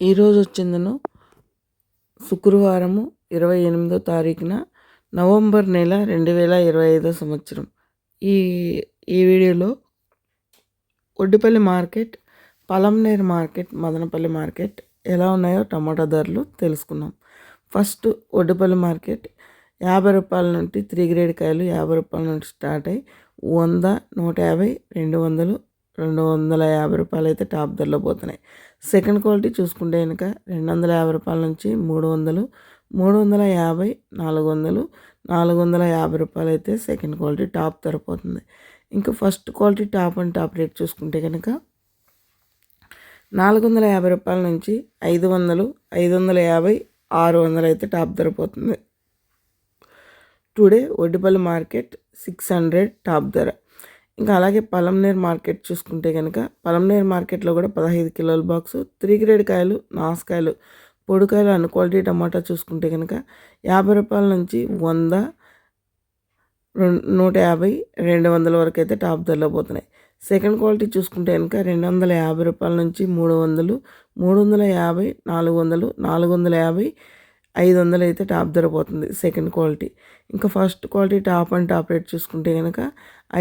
ఈరోజు వచ్చిందను. శుక్రవారము ఇరవై ఎనిమిదో తారీఖున నవంబర్ నెల రెండు వేల ఇరవై ఐదో సంవత్సరం. ఈ ఈ వీడియోలో Oddupalli market Palamaner market Madanapalle market ఎలా ఉన్నాయో టమాటా ధరలు తెలుసుకున్నాం ఫస్ట్ ఒడ్డుపల్లి మార్కెట్ యాభై రూపాయల నుండి త్రీ గ్రేడ్ కాయలు యాభై రూపాయల నుండి స్టార్ట్ అయ్యి వంద నూట యాభై రెండు వందలు రెండు వందల యాభై రూపాయలు అయితే టాప్ ధరలో పోతున్నాయి. సెకండ్ క్వాలిటీ చూసుకుంటే కనుక రెండు వందల యాభై రూపాయల నుంచి మూడు వందలు మూడు వందల యాభై నాలుగు వందలు నాలుగు వందల యాభై రూపాయలు అయితే సెకండ్ క్వాలిటీ టాప్ ధర పోతుంది. ఇంకా first quality top and top rate చూసుకుంటే కనుక నాలుగు వందల యాభై రూపాయల నుంచి ఐదు వందలు ఐదు వందల యాభై ఆరు వందలు అయితే టాప్ ధర పోతుంది. Today Oddipalli market six hundred top ధర. ఇంకా అలాగే పలంనేర్ మార్కెట్ చూసుకుంటే కనుక పలంనేర్ మార్కెట్లో కూడా పదహైదు కిలోల బాక్సు త్రీ గ్రేడ్ కాయలు నాసుకాయలు పొడికాయలు అన్ని క్వాలిటీ టమాటా చూసుకుంటే కనుక యాభై రూపాయల నుంచి వంద రెండు నూట యాభై రెండు వందల వరకు అయితే టాప్ ధరలో పోతున్నాయి. సెకండ్ క్వాలిటీ చూసుకుంటే కనుక రెండు వందల యాభై రూపాయల నుంచి మూడు వందలు మూడు వందల యాభై నాలుగు వందలు నాలుగు వందల యాభై ఐదు వందలు అయితే టాప్ ధర పోతుంది సెకండ్ క్వాలిటీ ఇంకా first quality top and top rate చూసుకుంటే కనుక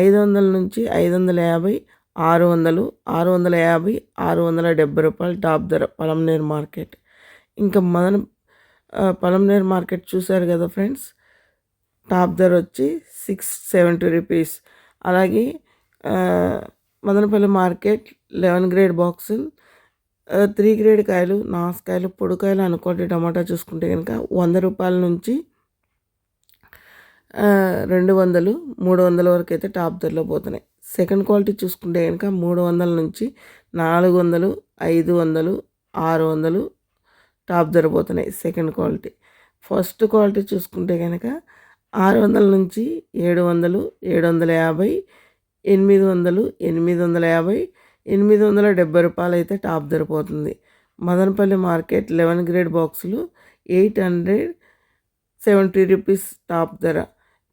ఐదు వందల నుంచి ఐదు వందల యాభై ఆరు వందలు ఆరు వందల యాభై ఆరు వందల డెబ్బై రూపాయలు టాప్ ధర పలంనేర్ మార్కెట్. ఇంకా మదన పలంనేర్ మార్కెట్ చూశారు కదా ఫ్రెండ్స్? టాప్ ధర వచ్చి సిక్స్ సెవెంటీ రూపీస్. అలాగే మదనపల్లి మార్కెట్ లెవెన్ గ్రేడ్ బాక్సులు త్రీ గ్రేడ్ కాయలు నాసుకాయలు పొడికాయలు అనుకోండి టమాటా చూసుకుంటే కనుక వంద రూపాయల నుంచి రెండు వందలు మూడు వందల వరకు అయితే టాప్ ధరలో పోతున్నాయి. సెకండ్ క్వాలిటీ చూసుకుంటే కనుక మూడు వందల నుంచి నాలుగు వందలు ఐదు వందలు ఆరు వందలు టాప్ ధర పోతున్నాయి సెకండ్ క్వాలిటీ. ఫస్ట్ క్వాలిటీ చూసుకుంటే కనుక ఆరు వందల నుంచి ఏడు వందలు ఏడు వందల యాభై ఎనిమిది వందలు ఎనిమిది వందల యాభై ఎనిమిది వందల డెబ్బై రూపాయలు అయితే టాప్ ధర పోతుంది మదనపల్లి మార్కెట్ లెవెన్ గ్రేడ్ బాక్సులు eight hundred seventy rupees top ధర.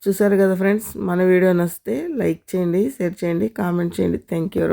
చూసారు కదా ఫ్రెండ్స్ మన వీడియో నచ్చితే లైక్ చేయండి షేర్ చేయండి కామెంట్ చేయండి. Thank you